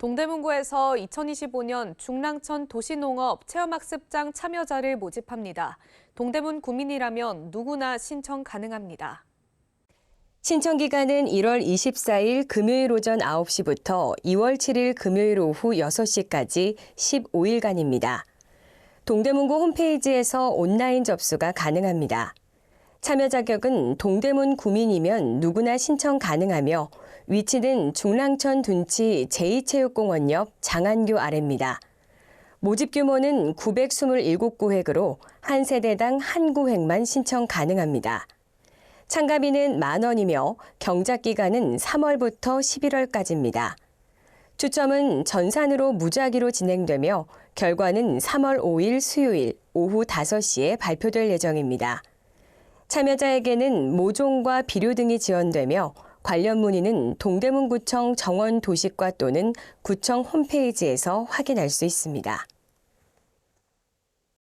동대문구에서 2025년 중랑천 도시농업 체험학습장 참여자를 모집합니다. 동대문 구민이라면 누구나 신청 가능합니다. 신청 기간은 1월 24일 금요일 오전 9시부터 2월 7일 금요일 오후 6시까지 15일간입니다. 동대문구 홈페이지에서 온라인 접수가 가능합니다. 참여 자격은 동대문 구민이면 누구나 신청 가능하며 위치는 중랑천 둔치 제2체육공원 옆 장안교 아래입니다. 모집 규모는 927구획으로 한 세대당 한 구획만 신청 가능합니다. 참가비는 만 원이며 경작 기간은 3월부터 11월까지입니다. 추첨은 전산으로 무작위로 진행되며 결과는 3월 5일 수요일 오후 5시에 발표될 예정입니다. 참여자에게는 모종과 비료 등이 지원되며 관련 문의는 동대문구청 정원도시과 또는 구청 홈페이지에서 확인할 수 있습니다.